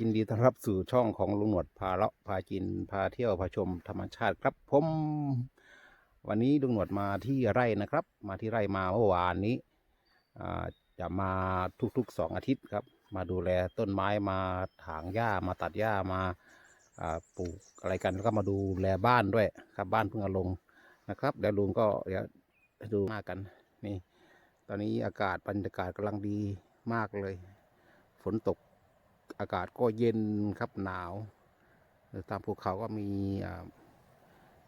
ยินดีต้อนรับสู่ช่องของลุงหนวดพาเลาะพากินพาเที่ยวพาชมธรรมชาติครับผมวันนี้ลุงหนวดมาที่ไร่นะครับ มาที่ไร่มาเมื่อวานนี้จะมาทุกๆสองอาทิตย์ครับ มาดูแลต้นไม้มาถางหญ้ามาตัดหญ้ามาปลูกอะไรกันแล้วก็มาดูแลบ้านด้วยครับบ้านเพิ่งอลงนะครับเดี๋ยวลุงก็เดี๋ยวดูหน้ากันนี่ตอนนี้อากาศบรรยากาศกำลังดีมากเลย ฝนตก อากาศก็เย็นครับหนาวตามภูเขาก็มี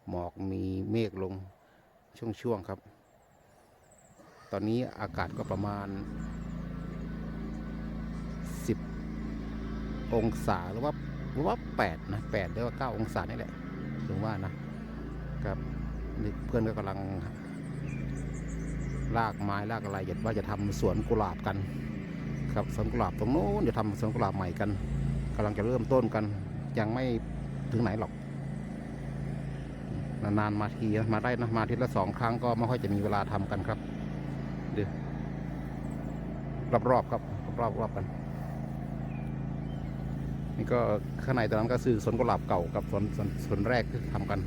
หมอกมีเมฆลงช่วงๆครับ ตอนนี้อากาศก็ประมาณ 10 องศาหรือว่าหรือว่า8นะ8หรือว่า 9 องศานี่แหละถึงว่านะครับเพื่อนก็กำลังลากไม้ลากอะไรอยากว่าจะทำสวนกุหลาบกัน ครับสวนกุหลาบตรงโน้นจะทำสวนกุหลาบใหม่กันกำลังจะเริ่มต้นกัน ยังไม่ถึงไหนหรอก นานๆมาทีมาได้นะมาทีละสองครั้งก็ไม่ค่อยจะมีเวลาทำกันครับดูรอบๆครับรอบๆรอบกัน นี่ก็ข้างในตอนนั้นก็คือสวนกุหลาบเก่ากับสวนสวนสวนแรกที่ทำกัน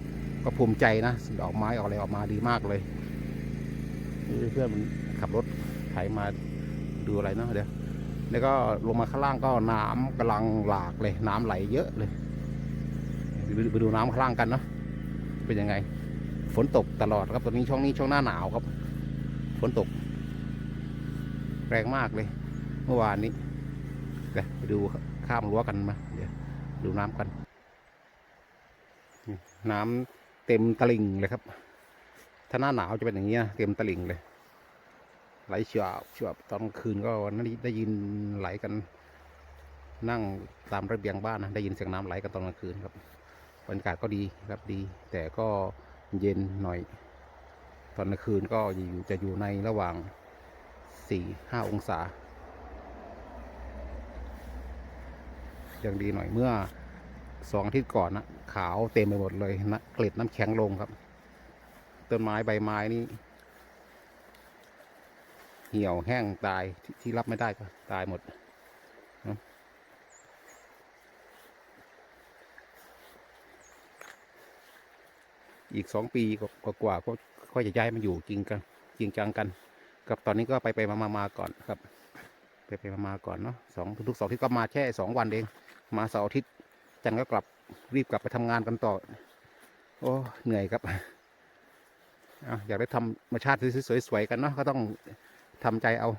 ก็ภูมิใจนะดอกไม้ออกอะไรออกมาดีมากเลยเพื่อนมันขับรถไถมาดูอะไรเนาะเดี๋ยว แล้วก็ลงมาข้างล่างก็น้ำกำลังหลากเลย น้ำไหลเยอะเลยไปดูน้ำข้างล่างกันเนาะเป็นยังไง ฝนตกตลอดครับตอนนี้ช่วงนี้ช่วงหน้าหนาวครับ ฝนตก แรงมากเลย เมื่อวานนี้เดี๋ยวไปดูข้ามรั้วกันมาเดี๋ยวดูน้ำกัน น้ำเต็มตลิ่งเลยครับ ถ้าหน้าหนาวจะเป็นอย่างนี้นะเต็มตลิ่งเลย ไหลเฉียบเฉียบตอนกลางคืนก็นั่นได้ยินไหลกัน นั่งตามระเบียงบ้านนะได้ยินเสียงน้ำไหลกันตอนกลางคืนครับบรรยากาศก็ดีครับดี แต่ก็เย็นหน่อย ตอนกลางคืนก็อยู่จะอยู่ในระหว่างสี่ห้าองศายังดีหน่อยเมื่อสองอาทิตย์ก่อนนะขาวเต็มไปหมดเลยนะเกล็ดน้ำแข็งลงครับต้นไม้ใบไม้นี่ เหี่ยวแห้งตายทที่รับไม่ได้ก็ตายหมดนะอีกสองปีกกว่าๆก็ค่อยจะย้ายมาอยู่จริงกันจริงจังกัน กับตอนนี้ก็ไปไปมามาก่อนครับ ไปไปมามาก่อนเนาะสองทุกสองที่ก็มาแค่สองวันเอง มาเสาร์อาทิตย์จันก็กลับรีบกลับไปทำงานกันต่อ โอ้เหนื่อยครับอยากได้ทำธรรมชาติสวยๆกันเนาะก็ต้อง ทำใจเอา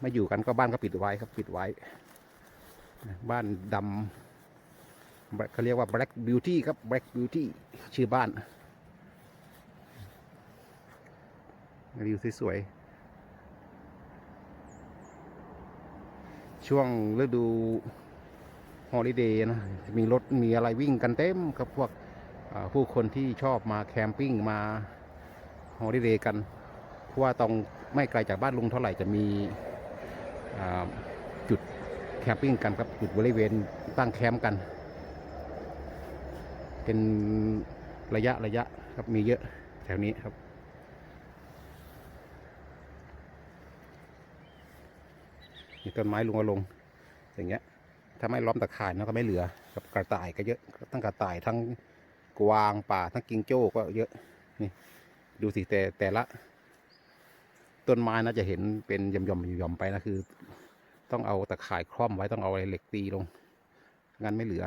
ไม่อยู่กันก็บ้านก็ปิดไว้ครับปิดไว้ บ้านดำเขาเรียกว่า black beauty ครับ black beauty ชื่อบ้านวิวสวยๆ ช่วงฤดูฮอลิเดย์นะ มีรถมีอะไรวิ่งกันเต็มครับพวก ผู้คนที่ชอบมาแคมปิ้งมาฮอลิเดย์กัน เพราะว่าตรงไม่ไกลจากบ้านลุงเท่าไหร่จะมีจุดแคมปิ้งกันครับจุดบริเวณตั้งแคมป์กัน เป็นระยะระยะครับมีเยอะแถวนี้ครับมีต้นไม้ลุงอาลงอย่างเงี้ย ถ้าไม่ล้อมตะข่ายนะก็ไม่เหลือ กับกระต่ายก็เยอะทั้งกระต่ายทั้ง กวางป่าทั้งกิงโจ้ก็เยอะนี่ดูสิแต่แต่ละ ต้นไม้นะจะเห็นเป็นย่อมๆหย่อมไปนะคือ ต้องเอาตะข่ายคล่อมไว้ต้องเอาอะไรเหล็กตีลงงั้นไม่เหลือ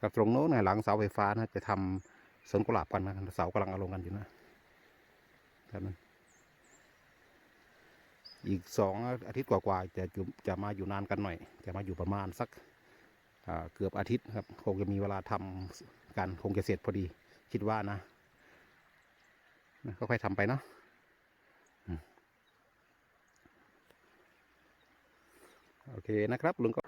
กับตรงโน้นนะหลังเสาไฟฟ้านะจะทำสวนกุหลาบกันนะเสากำลังเอาลงกันอยู่นะท่านั้นอีกสองอาทิตย์กว่าๆจะอยู่จะมาอยู่นานกันหน่อย จะมาอยู่ประมาณสักเกือบอาทิตย์ครับคงจะมีเวลาทำ กันคงจะเสร็จพอดี คิดว่านะค่อยๆทำไปเนาะโอเคนะครับลุงก็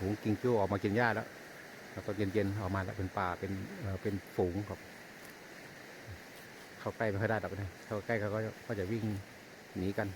ฝูงกิงจู้ออกมากินหญ้าแล้วแล้วก็เย็นๆออกมาแล้วเป็นป่าเป็นเอ่อเป็นฝูงครับ เข้าใกล้ไม่ค่อยได้หรอกนะเข้าใกล้เขาก็ก็จะวิ่งหนีกัน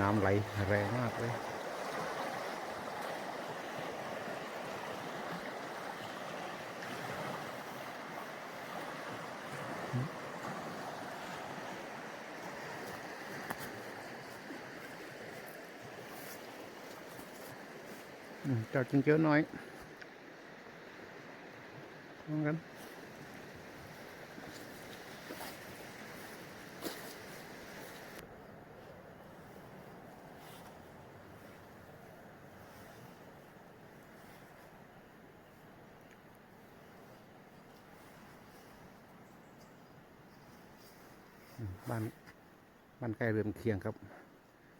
น้ำไหลแรงมากเลยอืมเจ้าจิงเจ้าน้อยมองกัน บ้านบ้านใกล้เรือนเคียงครับ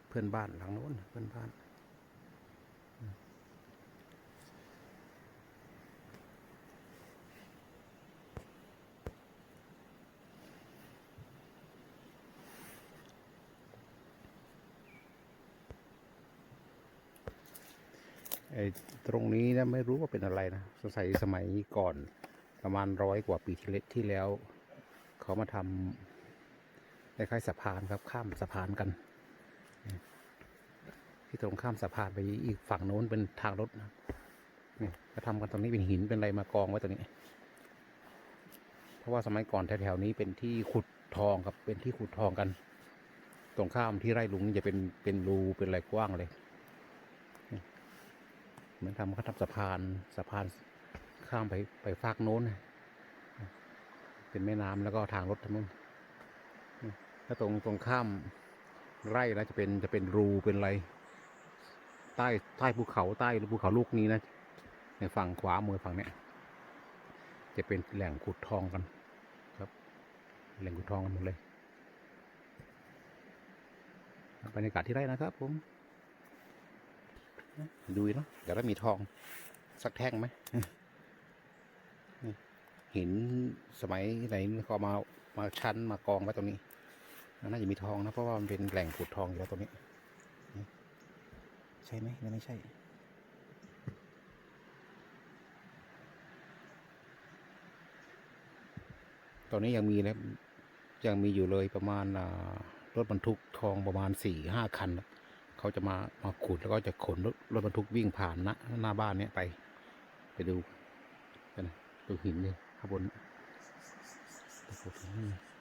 เพื่อนบ้านหลังโน้นเพื่อนบ้านไอ้ตรงนี้นะไม่รู้ว่าเป็นอะไรนะสงสัยสมัยก่อนประมาณร้อยกว่าปีที่เลที่แล้ว เขามาทำ คล้ายๆสะพานครับข้ามสะพานกัน ที่ตรงข้ามสะพานไปอีกฝั่งโน้นเป็นทางรถนะนี่ก็ทำกันตรงนี้เป็นหินเป็นอะไรมากองไว้ตรงนี้ เพราะว่าสมัยก่อนแถวๆนี้เป็นที่ขุดทองครับเป็นที่ขุดทองกัน ตรงข้ามที่ไร่ลุงนี่จะเป็นเป็นรูเป็นอะไรกว้างเลยเหมือนทำเขาทำสะพานสะพานข้ามไปไปฟากโน้น เป็นแม่น้ำแล้วก็ทางรถทางนู้น ถ้าตรงตรงข้ามไร่นะจะเป็นจะเป็นรูเป็นอะไร ใต้ใต้ภูเขาใต้ภูเขาลูกนี้นะ ในฝั่งขวามือฝั่งเนี้ยจะเป็นแหล่งขุดทองกันครับ แหล่งขุดทองกันหมดเลยบรรยากาศที่ไร่นะครับผมดูเนาะเดี๋ยวเรามีทองสักแท่งไหมหินสมัยไหนเขามามาชั้นมากองไว้ตรงนี้ น่าจะมีทองนะ เพราะว่ามันเป็นแหล่งขุดทองอยู่แล้วตรงนี้ ใช่ไหมหรือไม่ใช่ ตอนนี้ยังมีแล้วยังมีอยู่เลยประมาณรถบรรทุกทองประมาณสี่ห้าคัน เขาจะมามาขุดแล้วก็จะขนรถรถบรรทุกวิ่งผ่านนะหน้าบ้านเนี้ยไป ไปดูกันดูหินเลยข้างบนไปขุดหินนี่